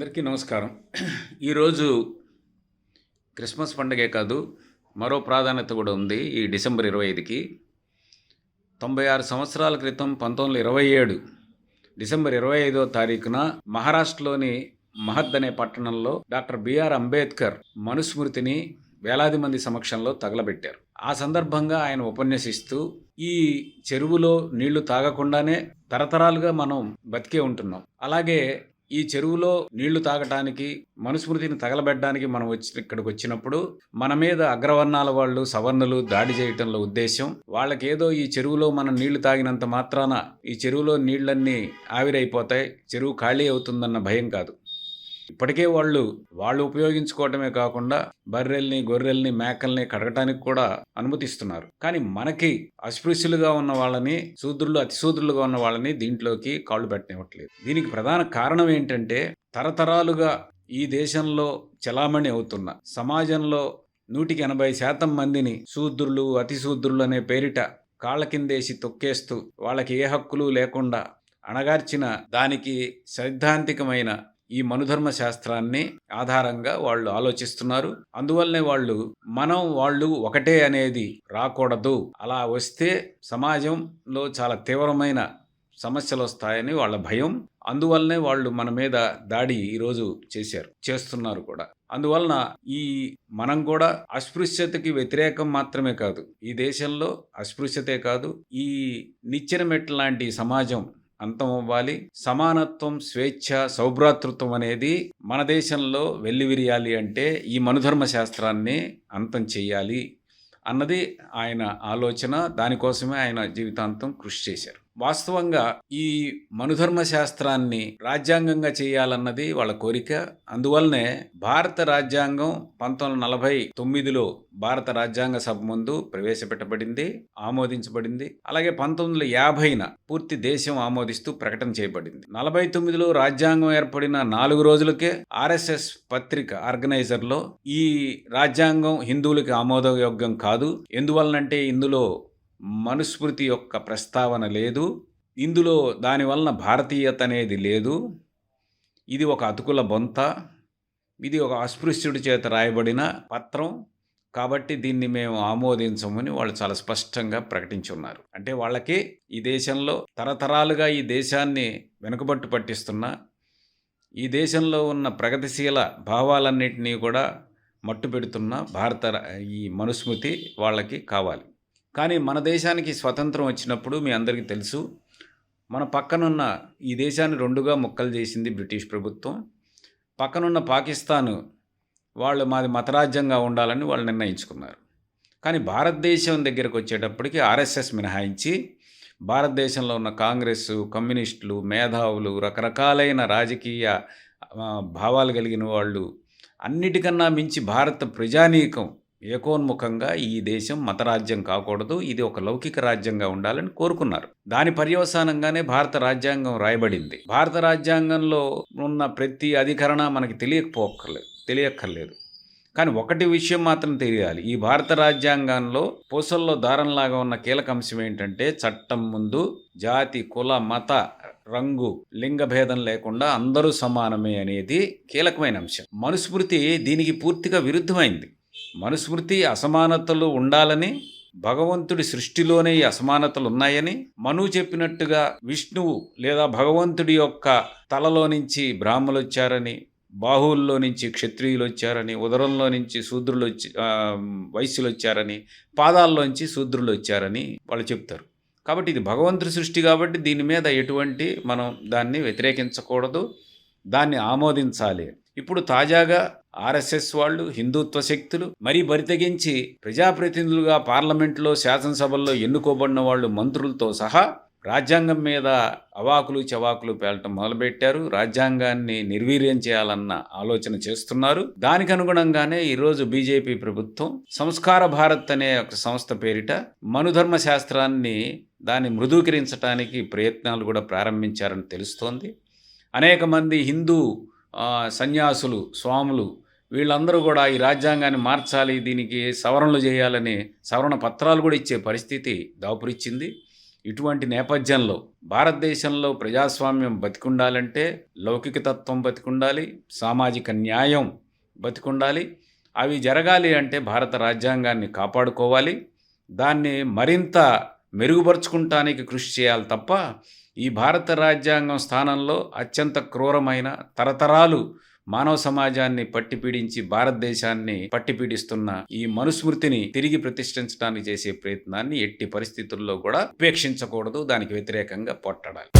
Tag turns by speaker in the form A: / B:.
A: అందరికీ నమస్కారం. ఈరోజు క్రిస్మస్ పండగే కాదు మరో ప్రాధాన్యత కూడా ఉంది ఈ డిసెంబర్ ఇరవై ఐదుకి. తొంభై ఆరు సంవత్సరాల క్రితం పంతొమ్మిది వందల ఇరవై ఏడు డిసెంబర్ ఇరవై ఐదో తారీఖున మహారాష్ట్రలోని మహద్ అనే పట్టణంలో డాక్టర్ బిఆర్ అంబేద్కర్ మనుస్మృతిని వేలాది మంది సమక్షంలో తగలబెట్టారు. ఆ సందర్భంగా ఆయన ఉపన్యసిస్తూ ఈ చెరువులో నీళ్ళు తాగకుండానే తరతరాలుగా మనం బతికే ఉంటున్నాం. అలాగే ఈ చెరువులో నీళ్ళు తాగటానికి మనుస్మృతిని తగలబెట్టడానికి మనం వచ్చి ఇక్కడికి వచ్చినప్పుడు మన మీద అగ్రవర్ణాల వాళ్ళు సవర్ణులు దాడి చేయటంలో ఉద్దేశం వాళ్ళకేదో ఈ చెరువులో మనం నీళ్ళు తాగినంత మాత్రాన ఈ చెరువులో నీళ్ళన్నీ ఆవిరైపోతాయి చెరువు ఖాళీ అవుతుందన్న భయం కాదు. ఇప్పటికే వాళ్ళు వాళ్ళు ఉపయోగించుకోవటమే కాకుండా బర్రెల్ని గొర్రెల్ని మేకల్ని కడగటానికి కూడా అనుమతిస్తున్నారు. కానీ మనకి అస్పృశ్యులుగా ఉన్న వాళ్ళని శూద్రులు అతిశూద్రులుగా ఉన్న వాళ్ళని దీంట్లోకి కాళ్ళు పెట్టనివ్వట్లేదు. దీనికి ప్రధాన కారణం ఏంటంటే తరతరాలుగా ఈ దేశంలో చలామణి అవుతున్న సమాజంలో నూటికి ఎనభై శాతం మందిని శూద్రులు అతిశూద్రులు అనే పేరిట కాళ్ళ కిందేసి తొక్కేస్తూ వాళ్ళకి ఏ హక్కులు లేకుండా అణగార్చిన దానికి సైద్ధాంతికమైన ఈ మనుధర్మ శాస్త్రాన్ని ఆధారంగా వాళ్ళు ఆలోచిస్తున్నారు. అందువల్లనే వాళ్ళు మనం వాళ్ళు ఒకటే అనేది రాకూడదు. అలా వస్తే సమాజంలో చాలా తీవ్రమైన సమస్యలు వస్తాయని వాళ్ళ భయం. అందువల్లనే వాళ్ళు మన మీద దాడి ఈరోజు చేశారు చేస్తున్నారు కూడా. అందువలన ఈ మనం కూడా అస్పృశ్యతకి వ్యతిరేకం మాత్రమే కాదు. ఈ దేశంలో అస్పృశ్యతే కాదు. ఈ నిచ్చెన మెట్ల లాంటి సమాజం అంతం అవ్వాలి సమానత్వం స్వేచ్ఛ సౌభ్రాతృత్వం అనేది మన దేశంలో వెల్లివిరియాలి అంటే ఈ మనుధర్మ శాస్త్రాన్ని అంతం చేయాలి అన్నది ఆయన ఆలోచన. దానికోసమే ఆయన జీవితాంతం కృషి చేశారు. వాస్తవంగా ఈ మనుధర్మ శాస్త్రాన్ని రాజ్యాంగంగా చేయాలన్నది వాళ్ళ కోరిక. అందువల్లనే భారత రాజ్యాంగం పంతొమ్మిది వందల నలభై తొమ్మిదిలో భారత రాజ్యాంగ సభ ముందు ప్రవేశపెట్టబడింది ఆమోదించబడింది. అలాగే పంతొమ్మిది వందల యాభైన పూర్తి దేశం ఆమోదిస్తూ ప్రకటన చేయబడింది. నలభై తొమ్మిదిలో రాజ్యాంగం ఏర్పడిన నాలుగు రోజులకే ఆర్ఎస్ఎస్ పత్రిక ఆర్గనైజర్లో ఈ రాజ్యాంగం హిందువులకి ఆమోదయోగ్యం కాదు. ఎందువలనంటే ఇందులో మనుస్మృతి యొక్క ప్రస్తావన లేదు. ఇందులో దానివలన భారతీయత అనేది లేదు. ఇది ఒక అతుకుల బొంత. ఇది ఒక అస్పృశ్యుడి చేత రాయబడిన పత్రం. కాబట్టి దీన్ని మేము ఆమోదించమని వాళ్ళు చాలా స్పష్టంగా ప్రకటించున్నారు. అంటే వాళ్ళకి ఈ దేశంలో తరతరాలుగా ఈ దేశాన్ని వెనుకబట్టు పట్టిస్తున్న ఈ దేశంలో ఉన్న ప్రగతిశీల భావాలన్నింటినీ కూడా మట్టు పెడుతున్న భారత ఈ మనుస్మృతి వాళ్ళకి కావాలి. కానీ మన దేశానికి స్వతంత్రం వచ్చినప్పుడు మీ అందరికీ తెలుసు మన పక్కనున్న ఈ దేశాన్ని రెండుగా ముక్కలు చేసింది బ్రిటిష్ ప్రభుత్వం. పక్కనున్న పాకిస్తాన్ వాళ్ళు మాది మతరాజ్యంగా ఉండాలని వాళ్ళు నిర్ణయించుకున్నారు. కానీ భారతదేశం దగ్గరకు వచ్చేటప్పటికి ఆర్ఎస్ఎస్ మినహాయించి భారతదేశంలో ఉన్న కాంగ్రెస్ కమ్యూనిస్టులు మేధావులు రకరకాలైన రాజకీయ భావాలు కలిగిన వాళ్ళు అన్నిటికన్నా మించి భారత ప్రజానీకం ఏకోన్ముఖంగా ఈ దేశం మతరాజ్యం కాకూడదు ఇది ఒక లౌకిక రాజ్యంగా ఉండాలని కోరుకున్నారు. దాని పర్యవసానంగానే భారత రాజ్యాంగం రాయబడింది. భారత రాజ్యాంగంలో ఉన్న ప్రతి అధికరణ మనకి తెలియకపోక్కర్లేదు తెలియక్కర్లేదు. కానీ ఒకటి విషయం మాత్రం తెలియాలి. ఈ భారత రాజ్యాంగంలో పూసల్లో దారంలాగా ఉన్న కీలక అంశం ఏంటంటే చట్టం ముందు జాతి కుల మత రంగు లింగ భేదం లేకుండా అందరూ సమానమే అనేది కీలకమైన అంశం. మనుస్మృతి దీనికి పూర్తిగా విరుద్ధమైంది. మనుస్మృతి అసమానతలు ఉండాలని భగవంతుడి సృష్టిలోనే ఈ అసమానతలు ఉన్నాయని మను చెప్పినట్టుగా విష్ణువు లేదా భగవంతుడి యొక్క తలలో నుంచి బ్రాహ్మలు వచ్చారని బాహువుల్లో నుంచి క్షత్రియులు వచ్చారని ఉదరంలో నుంచి శూద్రులు వచ్చి వైశ్యులు వచ్చారని పాదాల్లోంచి శూద్రులు వచ్చారని వాళ్ళు చెప్తారు. కాబట్టి ఇది భగవంతుడి సృష్టి కాబట్టి దీని మీద ఎటువంటి మనం దాన్ని వ్యతిరేకించకూడదు. దాన్ని ఆమోదించాలి ఇప్పుడు తాజాగా ఆర్ఎస్ఎస్ వాళ్ళు హిందుత్వ శక్తులు మరీ బరితెగించి ప్రజాప్రతినిధులుగా పార్లమెంట్లో శాసనసభల్లో ఎన్నుకోబడిన వాళ్ళు మంత్రులతో సహా రాజ్యాంగం మీద అవాకులు చవాకులు పేలటం మొదలుపెట్టారు. రాజ్యాంగాన్ని నిర్వీర్యం చేయాలన్న ఆలోచన చేస్తున్నారు. దానికి అనుగుణంగానే ఈరోజు బీజేపీ ప్రభుత్వం సంస్కార భారత్ అనే ఒక సంస్థ పేరిట మనుధర్మ శాస్త్రాన్ని దాన్ని మృదూకరించడానికి ప్రయత్నాలు కూడా ప్రారంభించారని తెలుస్తోంది. అనేక మంది హిందూ సన్యాసులు స్వాములు వీళ్ళందరూ కూడా ఈ రాజ్యాంగాన్ని మార్చాలి దీనికి సవరణలు చేయాలని సవరణ పత్రాలు కూడా ఇచ్చే పరిస్థితి దాపురిచ్చింది. ఇటువంటి నేపథ్యంలో భారతదేశంలో ప్రజాస్వామ్యం బతికుండాలంటే లౌకిక తత్వం బతికుండాలి సామాజిక న్యాయం బతికుండాలి అవి జరగాలి అంటే భారత రాజ్యాంగాన్ని కాపాడుకోవాలి. దాన్ని మరింత మెరుగుపరుచుకుంటానికి కృషి చేయాలి తప్ప ఈ భారత రాజ్యాంగం స్థానంలో అత్యంత క్రూరమైన తరతరాలు మానవ సమాజాన్ని పట్టిపీడించి భారతదేశాన్ని పట్టిపీడిస్తున్న ఈ మనుస్మృతిని తిరిగి ప్రతిష్ఠించడానికి చేసే ప్రయత్నాన్ని ఎట్టి పరిస్థితుల్లో కూడా ఉపేక్షించకూడదు. దానికి వ్యతిరేకంగా పోట్లాడాలి.